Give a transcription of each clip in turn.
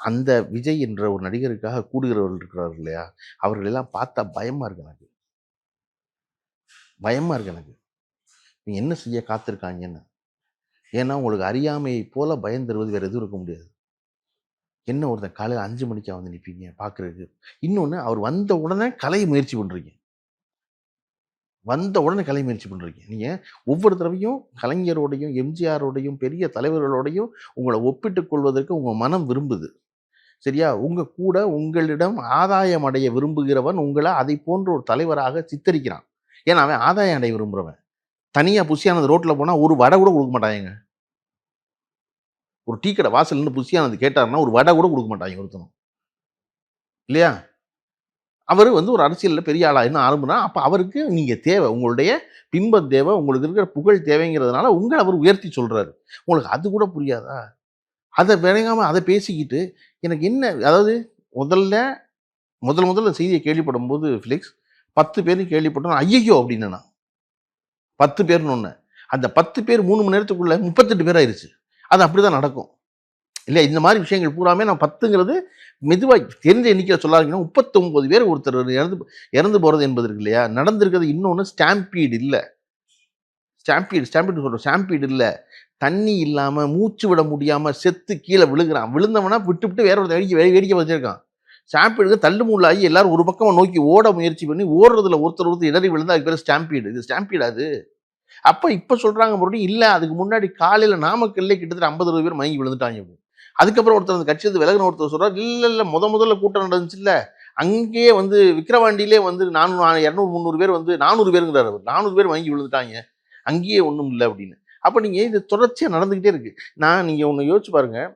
அந்த விஜய் என்ற ஒரு நடிகருக்காக கூடுகிறவர்கள் இருக்கிறார்கள் இல்லையா? அவர்கள் எல்லாம் பார்த்தா பயமாக இருக்கு எனக்கு. பயமாக இருக்கு எனக்கு. நீ என்ன செய்ய காத்திருக்காங்கன்னு. ஏன்னா உங்களுக்கு அறியாமையை போல பயம் தருவது வேறு எதுவும் இருக்க முடியாது. என்ன ஒருத்தன் காலையில் அஞ்சு மணிக்கா வந்து நிற்பீங்க பார்க்குறதுக்கு இன்னொன்று அவர் வந்த உடனே கலை முயற்சி பண்ணுறீங்க வந்த உடனே கலை முயற்சி பண்ணுறீங்க நீங்கள் ஒவ்வொரு தடவையும் கலைஞரோடையும் எம்ஜிஆரோடையும் பெரிய தலைவர்களோடையும் உங்களை ஒப்பிட்டுக் கொள்வதற்கு உங்கள் மனம் விரும்புது. சரியா? உங்கள் கூட உங்களிடம் ஆதாயம் அடைய விரும்புகிறவன் உங்களை அதை போன்ற ஒரு தலைவராக சித்தரிக்கிறான். ஏன்னா அவன் ஆதாயம் அடைய விரும்புகிறவன் தனியாக புசியானது ரோட்டில் போனால் ஒரு வடை கூட கொடுக்க மாட்டாங்க. ஒரு டீ கடை வாசல் புசியானது கேட்டாருன்னா ஒரு வடை கூட கொடுக்க மாட்டாங்க ஒருத்தனும். இல்லையா? அவர் வந்து ஒரு அரசியலில் பெரிய ஆளாக என்ன ஆரம்புனா அப்போ அவருக்கு நீங்கள் தேவை உங்களுடைய பிம்பம் தேவை உங்களுக்கு இருக்கிற புகழ் தேவைங்கிறதுனால உங்களை அவர் உயர்த்தி சொல்கிறாரு உங்களுக்கு அது கூட புரியாதா? அதை விளங்காமல் அதை பேசிக்கிட்டு எனக்கு என்ன அதாவது முதல்ல முதல் முதல்ல செய்தியை கேள்விப்படும் போது ஃபிலிக்ஸ் பத்து பேரும் கேள்விப்பட்டோம். ஐயோ அப்படின்னு நான். பத்து பேர்னு ஒன்று அந்த பத்து பேர் மூணு மணி நேரத்துக்குள்ளே முப்பத்தெட்டு பேர் ஆயிடுச்சு அது அப்படி தான் நடக்கும். இல்லை இந்த மாதிரி விஷயங்கள் பூராமே நான் பத்துங்கிறது மெதுவாக தெரிஞ்ச எண்ணிக்கையில் சொல்லாதீங்கன்னா முப்பத்தொம்போது பேர் ஒருத்தர் இறந்து இறந்து போகிறது என்பது இருக்கு இல்லையா? நடந்திருக்கிறது இன்னொன்று ஸ்டாம்பீடு இல்லை. ஸ்டாம்பீடு ஸ்டாம்பீடு சொல்கிறோம் ஸ்டாம்பீடு இல்லை. தண்ணி இல்லாமல் மூச்சு விட முடியாமல் செத்து கீழே விழுகிறான். விழுந்தவனா விட்டு விட்டு வேற ஒரு வேடிக்கை வேடிக்கை வச்சிருக்கான் ஸ்டாம்பீடுக்கு தள்ளு முள்ளாகி எல்லாரும் ஒரு பக்கமாக நோக்கி ஓட முயற்சி பண்ணி ஓடுறதுல ஒருத்தர் ஒருத்தர் இடறி விழுந்தா அதுக்கு பேர் ஸ்டாம்பீடு. இது ஸ்டாம்பீடு அது? அப்போ இப்போ சொல்கிறாங்க மறுபடியும் இல்லை அதுக்கு முன்னாடி காலையில் நாமக்கல்லே கிட்டத்தட்ட ஐம்பது அறுபது பேர் மயங்கி விழுந்துட்டாங்க. அப்படி. அதுக்கப்புறம் ஒருத்தர் அந்த கட்சியிலிருந்து விலகின ஒருத்தர் சொல்கிறார் இல்லை இல்லை முத முதல்ல கூட்டம் நடந்துச்சு இல்லை அங்கேயே வந்து விக்கிரவாண்டியிலே வந்து நானூறு இரநூறு முந்நூறு பேர் வந்து நானூறு பேருங்கிறார் அவர். நானூறு பேர் வாங்கி விழுந்துட்டாங்க. அங்கேயே ஒன்றும் இல்லை அப்படின்னு. அப்போ நீங்கள் இது தொடர்ச்சியாக நடந்துக்கிட்டே இருக்குது நான் நீங்கள் ஒன்று யோசிச்சு பாருங்கள்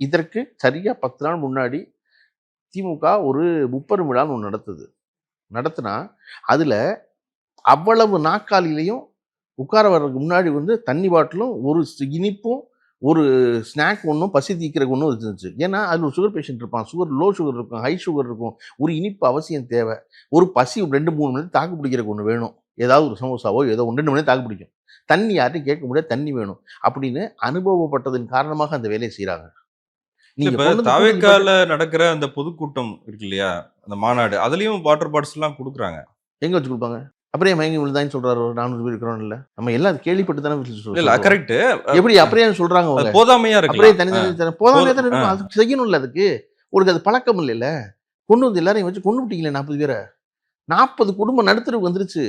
இதற்கு சரியாக பத்து நாள் முன்னாடி திமுக ஒரு முப்பெரும் விழான்னு ஒன்று நடத்துது. நடத்துனா அதில் அவ்வளவு நாற்காலிலையும் உட்கார வர்றதுக்கு முன்னாடி வந்து தண்ணி பாட்டிலும் ஒரு இனிப்பும் ஒரு ஸ்நாக் ஒன்றும் பசி தீக்கிறக்கு ஒன்றும் இருந்துச்சு. ஏன்னா அதில் ஒரு சுகர் பேஷண்ட் இருப்பான். சுகர் லோ சுகர் இருக்கும் ஹை சுகர் இருக்கும். ஒரு இனிப்பு அவசியம் தேவை. ஒரு பசி ஒரு ரெண்டு மூணு மணி தாக்கு பிடிக்கிறதுக்கு ஒன்று வேணும். ஏதாவது ஒரு சமோசாவோ ஏதோ ஒன்று ரெண்டு மணி தாக்கு பிடிக்கும். தண்ணி யார்ட்டையும் கேட்க முடியாது. தண்ணி வேணும். அப்படின்னு அனுபவப்பட்டதன் காரணமாக அந்த வேலையை செய்கிறாங்க தாவேக்கால நடக்கிற அந்த பொதுக்கூட்டம் இருக்கு இல்லையா அந்த மாநாடு. அதுலயும் வாட்டர் பாட்டில்ஸ் எல்லாம் கொடுக்குறாங்க. எங்க வச்சு கொடுப்பாங்க? அப்புறம் ஏன் மயங்கி விழுந்தான்னு சொல்றாரு ஒரு நானூறு பேர் இருக்கிறோம் இல்ல நம்ம எல்லாம் கேள்விப்பட்டு தானே இல்ல கரெக்ட் எப்படி அப்படியே சொல்றாங்க போதாமையா அப்படியே இருக்கு தனி தனி தனி போதாமே போதும். தானே இருக்கும். அதுக்கு செய்யணும்ல அதுக்கு. உங்களுக்கு அது பழக்கம் இல்லைல்ல. கொண்டு வந்து எல்லாரையும் வச்சு கொண்டு விட்டீங்களே நாற்பது பேரை. நாற்பது குடும்பம் நடுத்தருக்கு வந்துருச்சு.